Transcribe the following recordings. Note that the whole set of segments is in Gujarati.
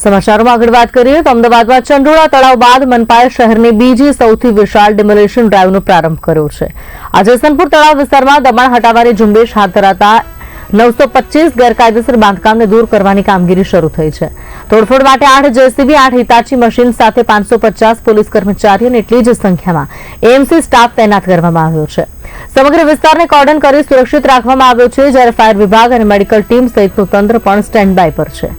સમાચારોમાં આગળ વાત કરીએ તો અમદાવાદમાં ચંડોળા તળાવ બાદ મનપાએ શહેરની બીજી સૌથી વિશાળ ડિમોલેશન ડ્રાઈવનો પ્રારંભ કર્યો છે. આજે જયસનપુર તળાવ વિસ્તારમાં દબાણ હટાવવાની ઝુંબેશ હાથ ધરાતા નવસો પચીસ ગેરકાયદેસર બાંધકામને દૂર કરવાની કામગીરી શરૂ થઈ છે. તોડફોડ માટે આઠ જેસીબી, આઠ હિતાચી મશીન સાથે પાંચસો પચાસ પોલીસ કર્મચારી અને એટલી જ સંખ્યામાં એએમસી સ્ટાફ તૈનાત કરવામાં આવ્યો છે. સમગ્ર વિસ્તારને કોર્ડન કરી સુરક્ષિત રાખવામાં આવ્યો છે જ્યારે ફાયર વિભાગ અને મેડિકલ ટીમ સહિતનું તંત્ર પણ સ્ટેન્ડ બાય પર છે.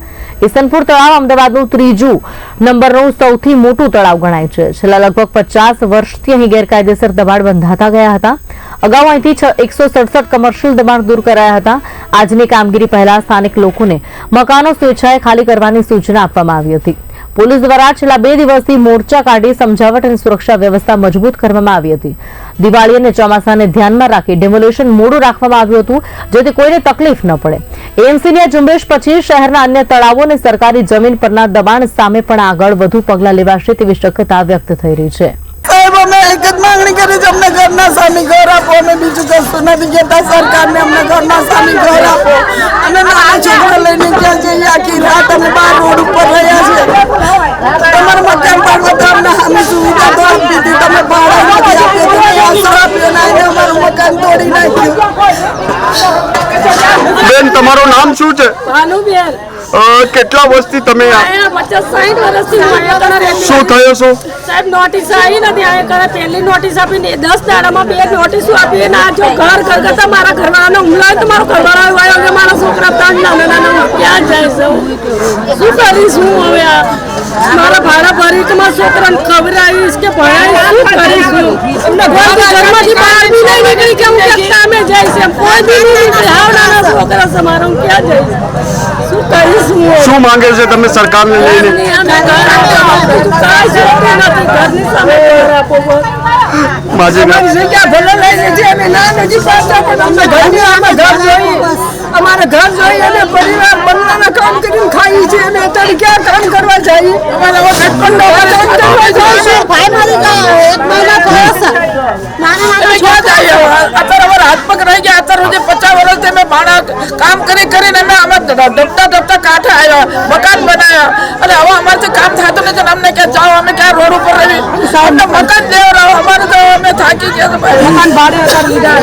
ઈસનપુર તળાવ અમદાવાદનું ત્રીજું નંબરનું સૌથી મોટું તળાવ ગણાય છે. છેલ્લા લગભગ પચાસ વર્ષથી અહીં ગેરકાયદેસર દબાણ બંધાતા ગયા હતા. અગાઉ અહીંથી એકસો સડસઠ કમર્શિયલ દબાણ દૂર કરાયા હતા. આજની કામગીરી પહેલા સ્થાનિક લોકોને મકાનો સ્વેચ્છાએ ખાલી કરવાની સૂચના આપવામાં આવી હતી. પોલીસ દ્વારા છેલ્લા બે દિવસથી મોરચા કાઢી સમજાવટ અને સુરક્ષા વ્યવસ્થા મજબૂત કરવામાં આવી હતી. દિવાળી અને ચોમાસાને ધ્યાનમાં રાખી ડેમોલેશન મોડું રાખવામાં આવ્યું હતું, જેથી કોઈને તકલીફ ન પડે. એએમસીની આ ઝુંબેશ પછી શહેરના અન્ય તળાવો અને સરકારી જમીન પરના દબાણ સામે પણ આગળ વધુ પગલાં લેવાશે તેવી શક્યતા વ્યક્ત થઈ રહી છે. સાહેબ અમે એક જ માંગણી કરી છે, અમને ઘરના સામે ઘર આપો, અમે બીજું કશું નથી કહેતા, સરકારને અમને ઘરના સામે ઘર આપો. અને નાના છોકરા લઈને ત્યાં જઈએ, આખી રાત અમે બહાર રોડ ઉપર રહ્યા છે તમારા મકાન પાડવા તો અમને સામે સુવિધા તો આપી હતી તમે ભાડા નથી આપ્યો તમે આશરો આપ્યો અમારું મકાન તોડી નાખ્યું. બેન તમારું નામ શું છે? કેટલા વર્ષથી તમે શું થયો છો સાહેબ નોટિસ આવી નથી અહીંયા કણે પહેલી નોટિસ આપીને દસ દાડામાં બે નોટિસો આપી? આ જો ઘર ઘર કરતા મારા ઘરવાળાનો હુમલો હોય તો મારો ઘરવાળો વાયો કે મારા છોકરા ત્રણ નાના નાના ક્યાં જાય છે? શું કરીશ હવે આ? ભરી છોકરાને ખવડાવીશ કે ભણાવીશ? શું કરીશ અમને ઘરમાંથી બહાર બી નહીં નીકળી કે હું ક્યાંક કામે જઈશ એમ. કોઈ બી નહીં નીકળી. હાવ નાના છોકરા છે ક્યાં જઈશ? શું કરીશ હું? શું માંગે છે તમે સરકારને લઈને? માજી જગ્યા ભલે લઈને છે અમે ના નથી પાડતા પણ અમને ઘરની અમે ઘર જોઈએ. અમારે ઘર જોઈએ અને પરિવાર બંનેના કામ કરીને ખાઈએ છે અને અત્યારે ક્યાં કામ કરવા જઈએ હાથ રહી ગયા અત્યારે જે પચાસ વર્ષથી અમે ભાડા કામ કરી કરીને અમે અમે ડબતા ડબતા કાંઠે આવ્યા મકાન બનાવ્યા. અને હવે અમારથી કામ થતું નથી અમને ક્યાં જાઓ અમે ક્યાં રોડ ઉપર રહી અમને મકાન દેવડાવો અમારે તો અમે થાકી ગયા મકાન ભાડે લીધા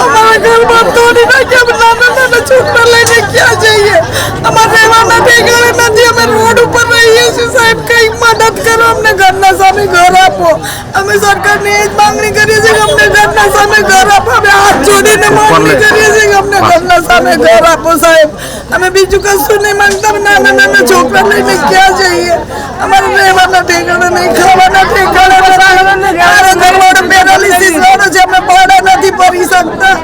અમારા ઘરમાં તોડી નાખ્યા છોકરા લઈને ક્યાં જઈએ? અમારે રહેવાના ઠેકાણે નથી અમે રોડ ઉપર રહીએ છીએ. સાહેબ કંઈક મદદ કરો અમને ઘરના સામે ઘર આપો. અમે સરકારની એ જ માંગણી કરીએ છીએ કે અમને ઘરના સામે ઘર આપો. અમે હાથ જોડીને માંગણી કરીએ છીએ કે અમને ઘરના સામે ઘર આપો સાહેબ. અમે બીજું કશું નહીં માંગતા નાના નાના છોકરા લઈને ક્યાં જઈએ? અમારે રહેવાના ઠેકાણે નહીં ખાવાના ઠેકાણે પેરાલિસિસ વાળો છે અમે ભાડા નથી ભરી શકતા.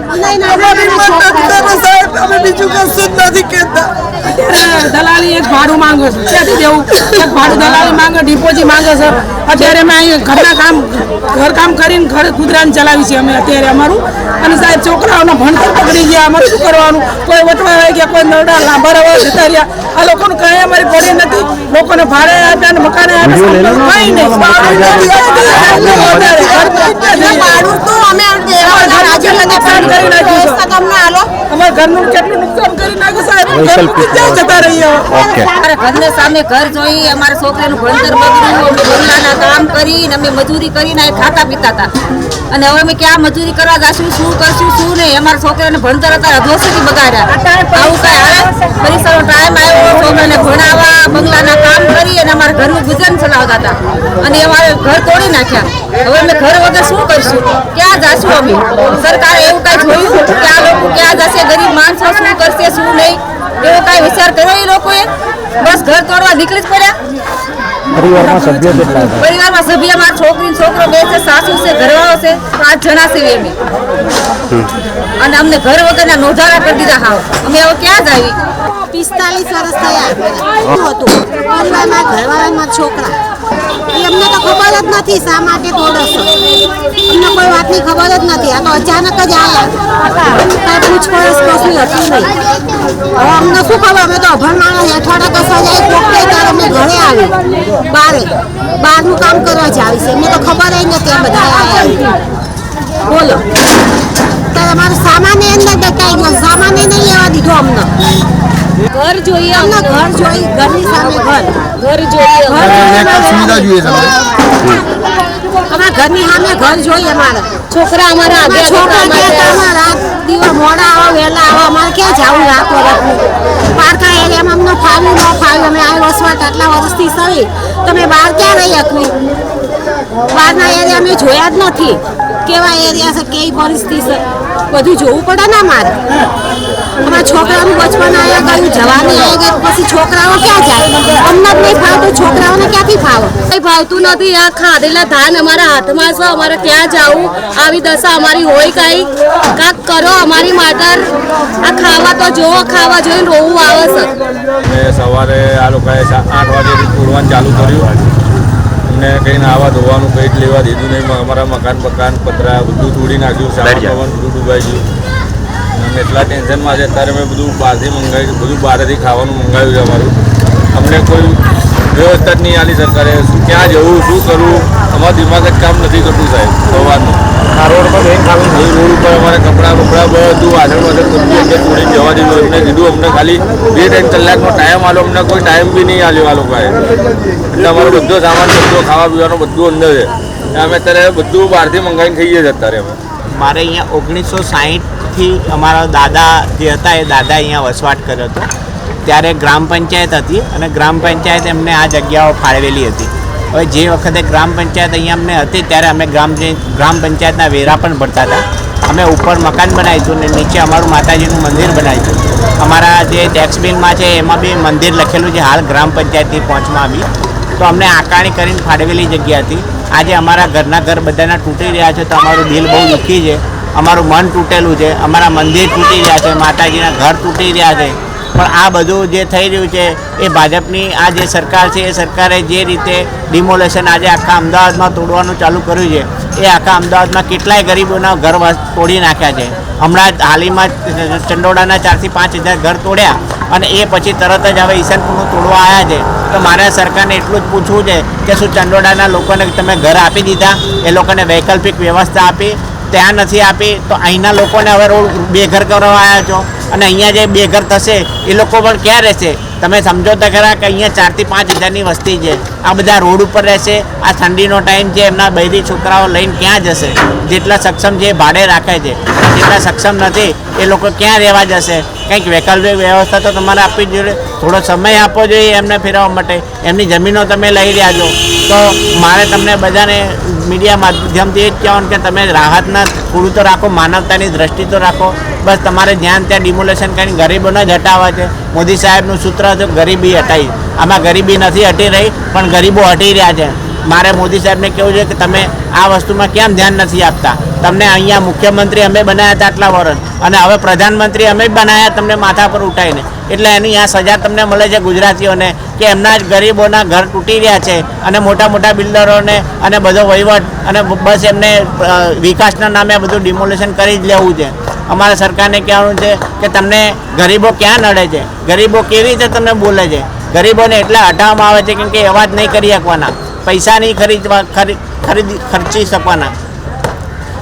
અમારી મદદ કરો સાહેબ. અમે બીજું કશું જ નથી કહેતા. દલાલી એક ભાડું માંગે છે. ક્યાંથી દેવું? એક ભાડું દલાલી માંગે ડિપોઝિટ માંગે છે. અત્યારે અમે અહીં ઘરના કામ ઘરકામ કરીને ઘર કુદરાને ચલાવી છે અમે અત્યારે અમારું. અને સાહેબ છોકરાઓના ભણતર પકડી ગયા. અમારે શું કરવાનું? કોઈ વટવા આવી ગયા કોઈ નરડા લાંબા રવા જતા રહ્યા. આ લોકોને કઈ અમારી પડી નથી. લોકોને ભાડે આપ્યા અને મકાને આપ્યા. કઈ નહીં. ભાડું તો અમે રાજ્ય અમારા ઘરનું કેટલું નુકસાન કરી નાખ્યું સાહેબ? ક્યાં જતા રહીએ? હવે? અમારા સામે ઘર જોઈ અમારા છોકરાનું ભણતર બગડ્યું અમે બંગલાના કામ કરીને અમે મજૂરી કરીને ખાતા પીતા હતા. અને હવે અમે ક્યાં મજૂરી કરવા જશું શું કરશું શું નહીં? અમારા છોકરાને ભણતર અત્યારે અધો સુધી બગાડ્યા. આવું કઈ પરીક્ષાનો ટાઈમ આવ્યો છોકરાને ભણાવવા બંગલાના કામ કરી અને અમારા ઘરનું ગુજરાન ચલાવતા હતા. અને અમારે ઘર તોડી નાખ્યા. હવે અમે ઘર વગર શું કરશું? ક્યાં જાશું અમે? સરકારે એવું કઈ જોયું કે આ લોકો ક્યાં જશે? ગરીબ માણસો શું કરશે શું નહીં? એવો કઈ વિચાર કર્યો એ લોકોએ? બસ ઘર તોડવા નીકળી જ પડ્યા. પરિવારમાં સભ્ય મારા છોકરી છોકરો બે છે સાસુ છે ઘરવાળો છે પાંચ જણા છે અમે અને અમને ઘર વગરના નોંધારા કરી દીધા હાવ. અમે હવે ક્યાં જાવી પિસ્તાલીસ વર્ષ થયા. હતું? પરિવારમાં ઘરવાળામાં છોકરા. એ અમને તો ખબર જ નથી શા માટે તોડશો એમને કોઈ વાતની ખબર જ નથી. આ તો અચાનક જ આવ્યા કાંઈ પૂછપરછ કશું હતું નહીં. હવે અમને શું ખબર? અમે તો અભણ માણસ અઠવાડિયા કસવા જાય પોકે ત્યારે અમે ઘરે આવી બારે. બહારનું કામ કરવા જ આવી છે એમને તો ખબર જ નથી આ બધા આવ્યા બોલો. તો અમારો સામાન અંદર દટાઈ ગયો. સામાન નહીં લેવા દીધો અમને. ઘર જોઈએ અમને ઘર જોઈ ઘરની સામે ઘર. ઘર જોઈએ સુવિધા જોઈએ અમારા. ઘરની સામે ઘર જોઈએ અમારે. છોકરા અમારા આગળ છોકરા અમારા રાત દિવસ મોડા આવો વહેલા આવો. અમારે ક્યાં જવું રાત વરસનું પારકા એરિયામાં અમને ફાવ્યું ન ફાવ્યું અમે આ વસવાટ આટલા વર્ષથી સવી. તમે બહાર ક્યાં રહી શકવી બહારના એરિયા અમે જોયા જ નથી. કેવા એરિયા છે કેવી પરિસ્થિતિ છે? બધું જોવું પડે ને અમારે. અમારા છોકરાનું બચપન આવ્યા ગયું જવાની આવી ગઈ પછી છોકરાઓ ક્યાં જાય? અમને જ નહીં ફાવતું છોકરાઓને ક્યાંથી ફાવો? કઈ ભાવતું નથી. આ ખાધેલા ધાન અમારા હાથમાં છે. અમારે ક્યાં જવું? આવી દશા અમારી હોય કઈ? કાંક કરો અમારી માટર આ ખાવા તો જોવો ખાવા જોઈને રોવું આવે છે. મેં સવારે આ લોકોએ આઠ વાગે તોડવાનું ચાલુ કર્યું. અમને કંઈ નાવા ધોવાનું કંઈ જ લેવા દીધું નહીં. અમારા મકાન મકાન પતરા બધું તોડી નાખ્યું. સામાન બધું ડૂબાઈ ગયું. એટલા ટેન્શનમાં છે અત્યારે અમે બધું બહારથી મંગાવ્યું બધું બહારથી ખાવાનું મંગાવ્યું છે અમારું. અમને કોઈ વ્યવસ્થા જ નહીં આલી સરકારે. શું ક્યાં જવું શું કરવું? અમારા દિમાગ જ કામ નથી કરતું સાહેબ સવારનું. આ રોડ પર એ રોડ ઉપર અમારે કપડાં બપડા બધું વાસણ વાસણ બધું એટલે તોડીને જવા દીધું. એમને કીધું અમને ખાલી બે ત્રણ કલાકનો ટાઈમ આલો. અમને કોઈ ટાઈમ બી નહીં આલ્યો આ લોકોએ. એટલે અમારો બધો સામાન બધો ખાવા પીવાનો બધું અંદર છે. અમે અત્યારે બધું બહારથી મંગાવીને ખાઈએ છીએ અત્યારે અમે. મારે અહીંયા ઓગણીસો સાહીઠથી અમારા દાદા જે હતા એ દાદા અહીંયા વસવાટ કર્યો હતો. ત્યારે ગ્રામ પંચાયત હતી અને ગ્રામ પંચાયત એમને આ જગ્યાઓ ફાળવેલી હતી. હવે જે વખતે ગ્રામ પંચાયત અહીંયા અમને હતી ત્યારે અમે ગ્રામ ગ્રામ પંચાયતના વેરા પણ ભરતા હતા. અમે ઉપર મકાન બનાવ્યું હતું ને નીચે અમારું માતાજીનું મંદિર બનાવ્યું હતું. અમારા જે ટેક્સ છે એમાં બી મંદિર લખેલું છે, હાલ ગ્રામ પંચાયતની પહોંચમાં આવી તો અમને આકારણી કરીને ફાળવેલી જગ્યા હતી. આજે અમારા ઘરના ઘર બધાના તૂટી રહ્યા છે તો અમારું દિલ બહુ દુઃખી છે. અમારું મન તૂટેલું છે, અમારા મંદિર તૂટી રહ્યા છે, માતાજીના ઘર તૂટી રહ્યા છે. પણ આ બધું જે થઈ રહ્યું છે, એ ભાજપની આ જે સરકાર છે, એ સરકારે જે રીતે ડિમોલેશન આજે આખા અમદાવાદમાં તોડવાનું ચાલુ કર્યું છે, એ આખા અમદાવાદમાં કેટલાય ગરીબોના ઘર તોડી નાખ્યા છે. હમણાં હાલીમાં ચંડોડાના ચારથી પાંચ હજાર ઘર તોડ્યા અને એ પછી તરત જ હવે ઈશાનપુરનું તોડવા આવ્યા છે. તો મારે સરકારને એટલું જ પૂછવું છે કે શું ચંડોળાના લોકોને તમે ઘર આપી દીધા? એ લોકોને વૈકલ્પિક વ્યવસ્થા આપી ત્યાં નથી આપી, તો અહીંના લોકોને હવે રોડ બેઘર કરવા આવ્યા છો. અને અહીંયા જે બેઘર થશે, એ લોકો પણ ક્યાં રહેશે? તમે સમજો તો ખરા કે અહીંયા ચારથી પાંચ હજારની વસ્તી છે. આ બધા રોડ ઉપર રહેશે. આ ઠંડીનો ટાઈમ છે, એમના બૈરી છોકરાઓ લઈને ક્યાં જશે? જેટલા સક્ષમ છે ભાડે રાખે છે. જેટલા સક્ષમ નથી, એ લોકો ક્યાં રહેવા જશે? કંઈક વૈકલ્પિક વ્યવસ્થા તો તમારે આપવી જોઈએ. થોડો સમય આપવો જોઈએ એમને ફેરવવા માટે. એમની જમીનો તમે લઈ રહ્યા છો. તો મારે તમને બધાને મીડિયા માધ્યમથી એ જ કહેવાનું કે તમે રાહતના થોડું તો રાખો, માનવતાની દ્રષ્ટિ તો રાખો. બસ તમારે જ્યાં ત્યાં ડિમોલેશન કરીને ગરીબોને જ હટાવવા છે. મોદી સાહેબનું સૂત્ર હતું, ગરીબી હટાવી. આમાં ગરીબી નથી હટી રહી, પણ ગરીબો હટી રહ્યા છે. મારે મોદી સાહેબને કહેવું છે કે તમે આ વસ્તુમાં કેમ ધ્યાન નથી આપતા? તમને અહીંયા મુખ્યમંત્રી અમે બનાવ્યા હતા આટલા વર્ષ અને હવે પ્રધાનમંત્રી અમે જ બનાવ્યા તમને માથા પર ઉઠાવીને એટલે એની આ સજા તમને મળે છે ગુજરાતીઓને કે એમના જ ગરીબોના ઘર તૂટી રહ્યા છે અને મોટા મોટા બિલ્ડરોને અને બધો વહીવટ અને બસ એમને વિકાસના નામે બધું ડિમોલેશન કરી જ લેવું છે. અમારા સરકારને કહેવાનું છે કે તમને ગરીબો ક્યાં નડે છે? ગરીબો કેવી રીતે તમને બોલે છે? ગરીબોને એટલા હટાવવામાં આવે છે કેમ કે અવાજ નહીં કરી શકવાના. પૈસા નહીં ખરીદવા ખરી ખરીદી ખર્ચી શકવાના.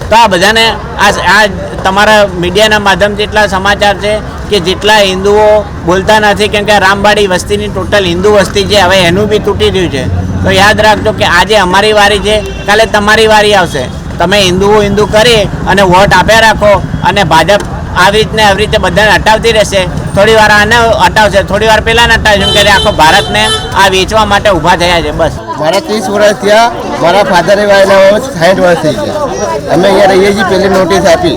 તો આ બધાને આ આ તમારા મીડિયાના માધ્યમથી એટલા સમાચાર છે કે જેટલા હિન્દુઓ બોલતા નથી, કેમ કે રામબાડી વસ્તીની ટોટલ હિન્દુ વસ્તી છે, હવે એનું બી તૂટી રહ્યું છે. તો યાદ રાખજો કે આજે અમારી વારી છે, કાલે તમારી વારી આવશે. તમે હિન્દુઓ હિન્દુ કરી અને વોટ આપ્યા રાખો અને ભાજપ આવી રીતને આવી રીતે બધાને હટાવતી રહેશે. થોડી વાર આને હટાવશે, થોડી વાર પહેલાં હટાવશે કે આખો ભારતને આ વેચવા માટે ઊભા થયા છે, બસ. મારા ત્રીસ વર્ષ થયા, મારા ફાધરે વાયના સાઠ વર્ષ થઈ ગયા. અમે અહીંયા રહીએ છીએ પેલી નોટિસ આપી.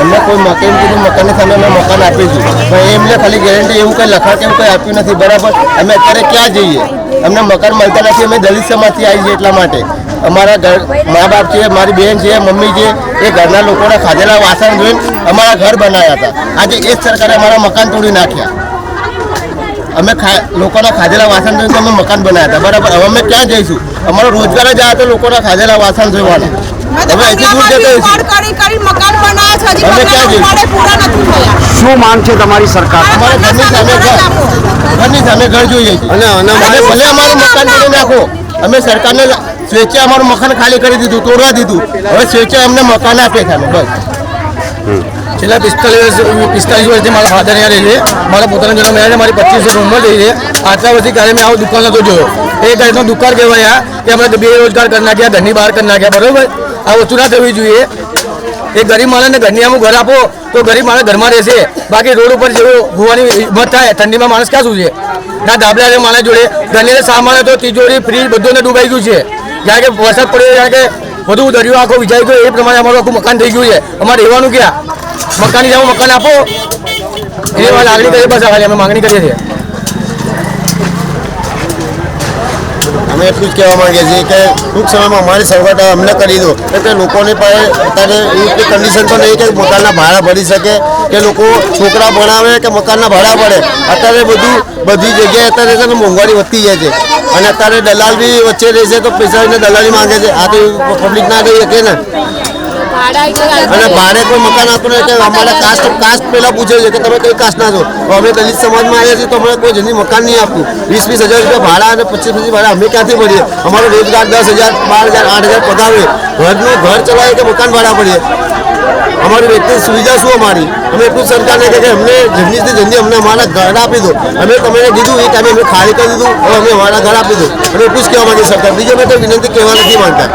અમને કોઈ મકાન કીધું, મકાનની સામે અમે મકાન આપીશું. પણ એમને ખાલી ગેરંટી એવું કંઈ લખાણ કે એવું કંઈ આપ્યું નથી. બરાબર? અમે અત્યારે ક્યાં જઈએ? અમને મકાન મળતા નથી, અમે દલિત સમાજથી આવી છીએ એટલા માટે. અમારા ઘર મા બાપ છે, મારી બહેન છે, મમ્મી છે, એ ઘરના લોકોના ખાધેલા વાસણ જોઈને અમારા ઘર બનાવ્યા હતા. આજે એ જ સરકારે અમારા મકાન તોડી નાખ્યા. અમે ખા- લોકોના ખાધેલા વાસણ જોઈને અમે મકાન બનાવ્યા હતા. બરાબર? હવે અમે ક્યાં જઈશું? અમારો રોજગાર જ આ તો લોકોના ખાધેલા વાસણ જોવાનું. હવે અહીંથી દૂર જતા રહીશું. અમે ક્યાં જઈશું? શું માંગ છે તમારી સરકાર? અમારે ઘરની સામે ઘર ઘરની સામે ઘર જોઈએ અને અને ભલે અમારું મકાન કરી નાખો અમે સરકારને સ્વેચ્છા અમારું મકાન ખાલી કરી દીધું તોડવા દીધું. હવે સ્વેચ્છા અમને મકાન આપે છે અમે બસ. છેલ્લા પિસ્તાલીસ વર્ષ પિસ્તાલીસ વર્ષથી મારા ફાધર અહીંયા રહે છે. મારા પોતાના જન્મ અહીંયા મારી પચીસ વર્ષ ઉંમર થઈ છે. આટલા વર્ષથી ક્યારે મેં આવો દુકાન નહોતો જોયો. એ ટાઈપનો દુકાન કહેવાય કે આપણે બેરોજગાર કરી નાખ્યા ઘરની બહાર કરી નાખ્યા, બરાબર? આ વસ્તુ ના થવી જોઈએ. એ ગરીબ માણસને ઘરની આમ ઘર આપો, તો ગરીબ માણસ ઘરમાં રહેશે. બાકી રોડ ઉપર જેવું હોવાની હિંમત થાય, ઠંડીમાં માણસ ક્યાં શું છે ના દાબલા માણસ જોડે. ઘરની સામાન હતો, તિજોરી, ફ્રીજ, બધું ડૂબાઈ ગયું છે. જ્યાં કે વરસાદ પડ્યો જ્યારે કે બધું દરિયો આખો વિજાઈ ગયો, એ પ્રમાણે અમારું આખું મકાન થઈ ગયું છે. અમારે રહેવાનું ક્યાં? મકાનની જેવું મકાન આપો. એ લાગણી કરીએ બસ ખાલી અમે માંગણી કરીએ છીએ. અમે એટલું જ કહેવા માંગીએ છીએ કે ટૂંક સમયમાં અમારી સવગત અમને કરી દો. એટલે લોકોની પાસે અત્યારે એવી કન્ડિશન તો નહીં કે મકાનના ભાડા ભરી શકે, કે લોકો છોકરા ભણાવે કે મકાનના ભાડા ભરે. અત્યારે બધું, બધી જગ્યાએ અત્યારે છે ને મોંઘવારી વધતી જાય છે. અને અત્યારે દલાલ બી વચ્ચે રહે છે તો પૈસા દલાલી માંગે છે. આ તો પબ્લિક ના રહી શકે ને. અને ભાડે કોઈ મકાન આપતું નથી અમારે કાસ્ટ કાસ્ટ પહેલા પૂછે છે કે તમે કઈ કાસ્ટના છો? તો અમે દલિત સમાજમાં આવ્યા છીએ, તો અમને કોઈ જલ્દી મકાન નહીં આપતું વીસ વીસ હજાર રૂપિયા ભાડા અને પચીસ પચીસ ભાડા અમે ક્યાંથી ભરીએ? અમારો રોજગાર દસ હજાર, બાર હજાર, આઠ હજાર પગાવે ઘરનું ઘર ચલાવે કે મકાન ભાડા પડીએ અમારી વ્યક્તિ સુવિધા શું અમારી? અમે એટલું સરકારને કહે કે અમને જલ્દીથી જલ્દી અમને અમારા ઘર આપી દો. અમે તમને કીધું, એ ટાઈમે અમે ખાલી કરી દીધું અમે અમારા ઘર આપી દો. અને એટલું જ કહેવા માંગીએ સરકાર. બીજું અમે વિનંતી કહેવા નથી માંગતા.